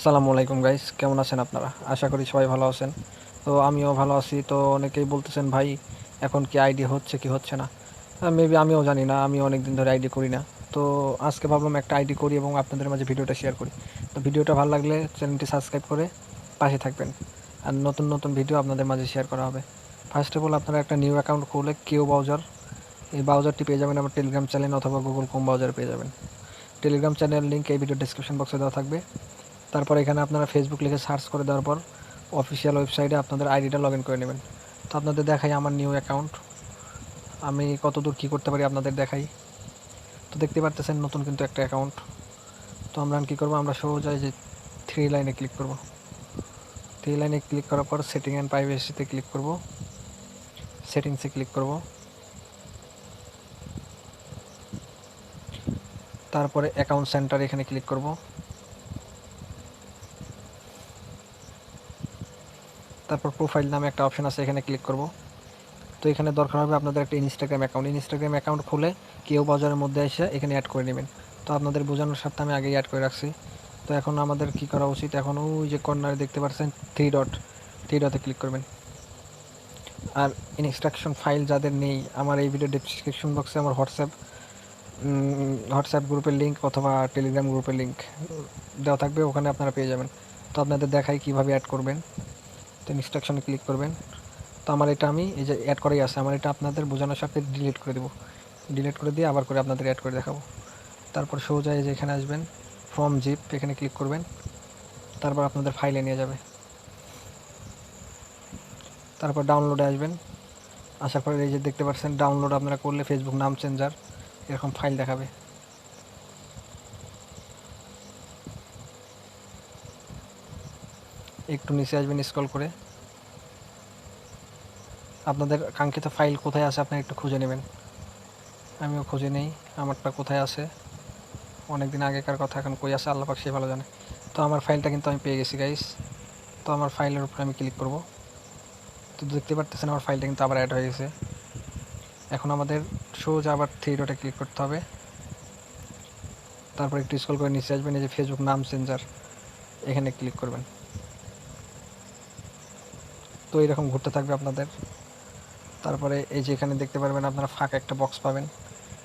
আসসালামু আলাইকুম গাইস কেমন আছেন আপনারা? আশা করি সবাই ভালো আছেন। তো আমিও ভালো আছি। তো অনেকেই বলতেছেন, ভাই, এখন কি আইডি হচ্ছে কি হচ্ছে না? মেবি আমিও জানি না। আমি অনেক দিন ধরে আইডি করি না। তো আজকে ভাবলাম একটা আইডি করি এবং আপনাদের মাঝে ভিডিওটা শেয়ার করি। তো ভিডিওটা ভালো লাগলে চ্যানেলটি সাবস্ক্রাইব করে পাশে থাকবেন। আর নতুন নতুন ভিডিও আপনাদের মাঝে শেয়ার করা হবে। ফার্স্ট অফ অল আপনারা একটা নিউ অ্যাকাউন্ট খুলে কেউ ব্রাউজার এই ব্রাউজারটি পেয়ে যাবেন আমার টেলিগ্রাম চ্যানেল অথবা গুগল কোম ব্রাউজার পেয়ে যাবেন। টেলিগ্রাম চ্যানেল লিঙ্ক এই ভিডিও ডিসক্রিপশন বক্সে দেওয়া থাকবে। তারপর এখানে আপনারা ফেসবুক লিখে সার্চ করে দেওয়ার পর অফিসিয়াল ওয়েবসাইটে আপনাদের আইডিটা লগ করে নেবেন। তো আপনাদের দেখাই আমার নিউ অ্যাকাউন্ট আমি কতদূর কী করতে পারি আপনাদের দেখাই। তো দেখতে পারতেছেন নতুন কিন্তু একটা অ্যাকাউন্ট তো আমরা কী করব? আমরা এই যে থ্রি লাইনে ক্লিক করব। থ্রি লাইনে ক্লিক করার পর সেটিং অ্যান্ড প্রাইভেসিতে ক্লিক করব। সেটিংসে ক্লিক করব। তারপরে অ্যাকাউন্ট সেন্টার এখানে ক্লিক করব। তারপর প্রোফাইল নামে একটা অপশন আছে, এখানে ক্লিক করব। তো এখানে দরকার হবে আপনাদের একটা ইনস্টাগ্রাম অ্যাকাউন্ট ইনস্টাগ্রাম অ্যাকাউন্ট খুলে কেউ বাজারের মধ্যে এসে এখানে অ্যাড করে নেবেন। তো আপনাদের বোঝানোর সাথে আমি আগেই অ্যাড করে রাখছি। তো এখন আমাদের কি করা উচিত? এখন ওই যে কর্নারে দেখতে পাচ্ছেন থ্রি ডট থ্রি ডটে ক্লিক করবেন। আর ইনস্ট্রাকশন ফাইল যাদের নেই, আমার এই ভিডিও ডিসক্রিপশন বক্সে আমার হোয়াটসঅ্যাপ হোয়াটসঅ্যাপ গ্রুপের লিঙ্ক অথবা টেলিগ্রাম গ্রুপের লিঙ্ক দেওয়া থাকবে, ওখানে আপনারা পেয়ে যাবেন। তো আপনাদের দেখাই কীভাবে অ্যাড করবেন। তো ইনস্ট্রাকশনে ক্লিক করবেন। তো আমার এটা আমি এই যে অ্যাড করাই আছে, আমার এটা আপনাদের বোঝানোর সাথে ডিলিট করে দেবো। ডিলিট করে দিয়ে আবার করে আপনাদের অ্যাড করে দেখাবো। তারপর সোজা এই যে এখানে আসবেন ফর্ম জিপ এখানে ক্লিক করবেন। তারপর আপনাদের ফাইলে নিয়ে যাবে। তারপর ডাউনলোডে আসবেন। আসার পরে এই যে দেখতে পাচ্ছেন ডাউনলোড আপনারা করলে ফেসবুক নাম চেঞ্জার এরকম ফাইল দেখাবে। একটু নিচে আসবেন স্ক্রল করে। আপনাদের কাঙ্ক্ষিত ফাইল কোথায় আছে আপনারা একটু খুঁজে নেবেন। আমিও খুঁজে নেই, আমারটা কোথায় আছে? অনেক দিন আগেকার কথা, এখন কই আছে? আল্লাহ পাক সে ভালো জানে। তো আমার ফাইলটা কিন্তু আমি পেয়ে গেছি গাইস তো আমার ফাইলের উপরে আমি ক্লিক করব। তো দেখতে পারতেছেন, আমার ফাইলটা কিন্তু আবার অ্যাড হয়ে গেছে। এখন আমাদের সোজা আবার থ্রি ডটে ক্লিক করতে হবে। তারপর একটু স্ক্রল করে নিচে আসবেন, এই যে ফেসবুক নাম চেঞ্জার এখানে ক্লিক করবেন। তো এরকম ঘুরতে থাকবে আপনাদের। তারপরে এই যে এখানে দেখতে পারবেন আপনারা ফাঁকা একটা বক্স পাবেন।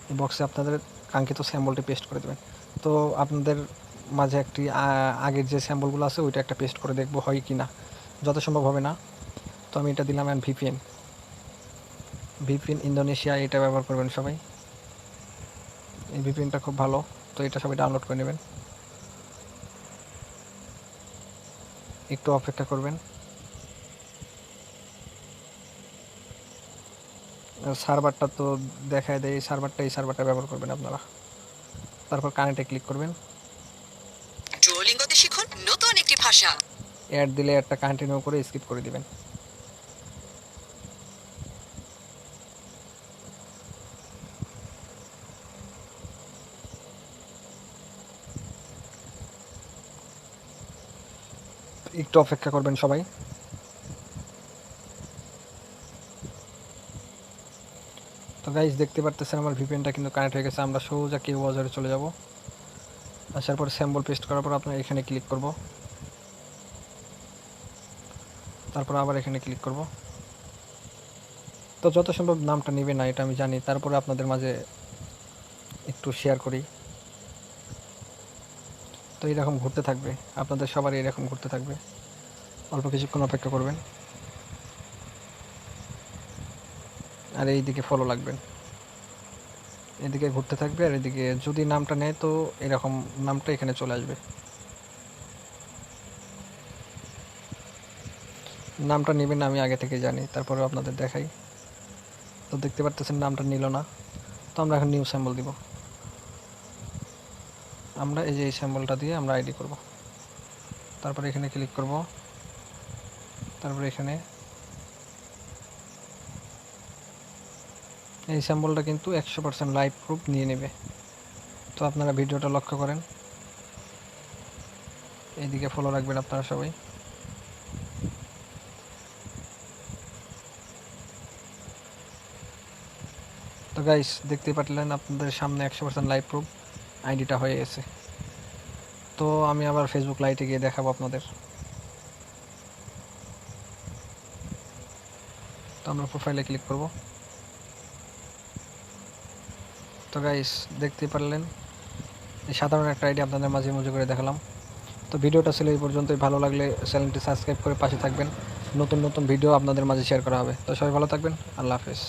এই বক্সে আপনাদের কাঙ্ক্ষিত স্যাম্বলটি পেস্ট করে দেবেন। তো আপনাদের মাঝে একটি আগের যে স্যাম্বলগুলো আছে, ওইটা একটা পেস্ট করে দেখব হয় কি না। যত সম্ভব হবে না। তো আমি এটা দিলাম ভিপিএন। ভিপিএন ইন্দোনেশিয়া, এটা ব্যবহার করবেন সবাই। এই ভিপিএনটা খুব ভালো। তো এটা সবাই ডাউনলোড করে নেবেন। একটু অপেক্ষা করবেন। সার্ভারটা তো দেখায় দেয় এই সার্ভারটা এই সার্ভারটা ব্যবহার করবেন আপনারা। তারপর কানেক্টে ক্লিক করবেন। ডুওলিঙ্গোতে শিখুন নতুন একটি ভাষা। অ্যাড দিলে অ্যাডটা কন্টিনিউ করে স্কিপ করে দিবেন। একটু অপেক্ষা করবেন সবাই। তো গাইজ দেখতে পারতেছেন আমার ভিপিএনটা কিন্তু কানেক্ট হয়ে গেছে। আমরা সোজা কেউ বাজারে চলে যাব। আসার পর স্যাম্বল পেস্ট করার পর আপনার এখানে ক্লিক করব। তারপর আবার এখানে ক্লিক করব। তো যত সম্ভব নামটা নেবে না, এটা আমি জানি। তারপরে আপনাদের মাঝে একটু শেয়ার করি। তো এরকম ঘুরতে থাকবে। আপনাদের সবারই এরকম ঘুরতে থাকবে। অল্প কিছুক্ষণ অপেক্ষা করবেন। আর এইদিকে ফলো লাগবেন। এদিকে ঘুরতে থাকবে আর এদিকে যদি নামটা নেয় তো এরকম নামটা এখানে চলে আসবে। নামটা নেবেন আমি আগে থেকে জানি তারপরে আপনাদের দেখাই। তো দেখতে পারতেছেন নামটা নিল না। তো আমরা এখন নিউ স্যাম্বল দিব। আমরা এই যে এই স্যাম্বলটা দিয়ে আমরা আইডি করব। তারপরে এখানে ক্লিক করব। তারপরে এখানে এই স্যাম্বলটা কিন্তু একশো পার্সেন্ট লাইভ প্রুফ নিয়ে নেবে। তো আপনারা ভিডিওটা লক্ষ্য করেন। এইদিকে ফলো রাখবেন আপনারা সবাই। তো গাইস দেখতেই পারলেন আপনাদের সামনে একশো পার্সেন্ট লাইভ প্রুফ আইডিটা হয়ে গেছে। তো আমি আবার ফেসবুক লাইটে গিয়ে দেখাবো আপনাদের। তো আমরা প্রোফাইলে ক্লিক করব। তো গাইস দেখতে পারলেন। এই সাধারণ একটা আইডি আপনাদের মাঝে মজা করে দেখালাম। তো ভিডিওটা ছিল এই পর্যন্তই। ভালো লাগলে চ্যানেলটি সাবস্ক্রাইব করে পাশে থাকবেন। নতুন নতুন ভিডিও আপনাদের মাঝে শেয়ার করা হবে। তো সবাই ভালো থাকবেন। আল্লাহ হাফেজ।